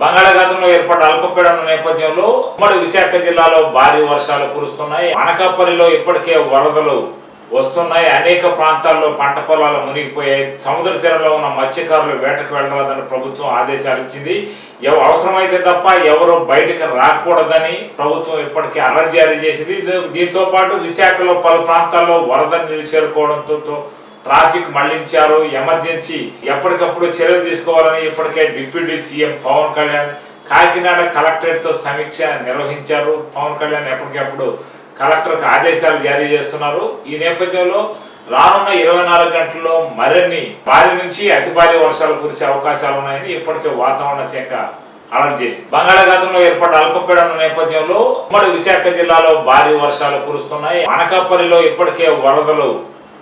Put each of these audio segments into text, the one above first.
బంగాళాఖాతంలో ఏర్పడ్డ అల్పపీడన నేపథ్యంలో ఉమ్మడి విశాఖ జిల్లాలో భారీ వర్షాలు కురుస్తున్నాయి. అనకాపల్లిలో ఇప్పటికే వరదలు వస్తున్నాయి. అనేక ప్రాంతాల్లో పంట పొలాలు మునిగిపోయాయి. సముద్ర తీరంలో ఉన్న మత్స్యకారులు వేటకు వెళ్ళరాదని ప్రభుత్వం ఆదేశాలు ఇచ్చింది. అవసరమైతే తప్ప ఎవరు బయటకు రాకూడదని ప్రభుత్వం ఇప్పటికే అలర్ట్ జారీ చేసింది. దీంతో పాటు విశాఖలో పలు ప్రాంతాల్లో వరద నీరు చేరుకోవడంతో ట్రాఫిక్ మళ్ళించారు. ఎమర్జెన్సీ ఎప్పటికప్పుడు చర్యలు తీసుకోవాలని ఇప్పటికే డిప్యూటీ సీఎం పవన్ కళ్యాణ్ కాకినాడ కలెక్టరేట్తో సమీక్ష నిర్వహించారు. పవన్ కళ్యాణ్ ఎప్పటికప్పుడు కలెక్టర్కి ఆదేశాలు జారీ చేస్తున్నారు. ఈ నేపథ్యంలో రానున్న ఇరవై నాలుగు గంటల్లో మరిన్ని భారీ నుంచి అతి భారీ వర్షాలు కురిసే అవకాశాలు ఉన్నాయని ఇప్పటికే వాతావరణ శాఖ అలర్ట్ చేసింది. బంగాళాఖాతంలో ఏర్పడ్డ అల్పపీడన నేపథ్యంలో ఉమ్మడి విశాఖ జిల్లాలో భారీ వర్షాలు కురుస్తున్నాయి. అనకాపల్లిలో ఇప్పటికే వరదలు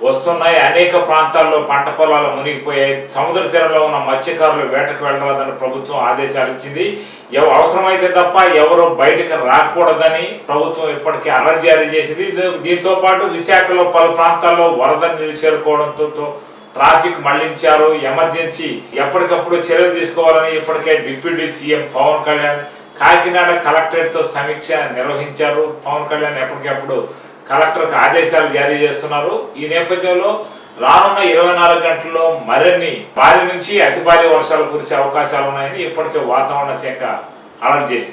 వస్తున్నాయి. అనేక ప్రాంతాల్లో పంట పొలాలు మునిగిపోయాయి. సముద్ర తీరంలో ఉన్న మత్స్యకారులు వేటకు వెళ్ళరాదని ప్రభుత్వం ఆదేశాలు ఇచ్చింది. ఎవ- అవసరమైతే తప్ప ఎవరు బయటకు రాకూడదని ప్రభుత్వం ఇప్పటికే అలర్ట్ జారీ చేసింది. దీంతో పాటు విశాఖలో పలు ప్రాంతాల్లో వరద నీరు చేరుకోవడంతో ట్రాఫిక్ మళ్ళించారు. ఎమర్జెన్సీ ఎప్పటికప్పుడు చర్యలు తీసుకోవాలని ఇప్పటికే డిప్యూటీ సీఎం పవన్ కళ్యాణ్ కాకినాడ కలెక్టరేట్తో సమీక్ష నిర్వహించారు. పవన్ కళ్యాణ్ ఎప్పటికప్పుడు కలెక్టర్కి ఆదేశాలు జారీ చేస్తున్నారు. ఈ నేపథ్యంలో రానున్న ఇరవై నాలుగు గంటల్లో మరిన్ని భారీ నుంచి అతి భారీ వర్షాలు కురిసే అవకాశాలు ఉన్నాయని ఇప్పటికే వాతావరణ శాఖ అలర్ట్ చేసింది.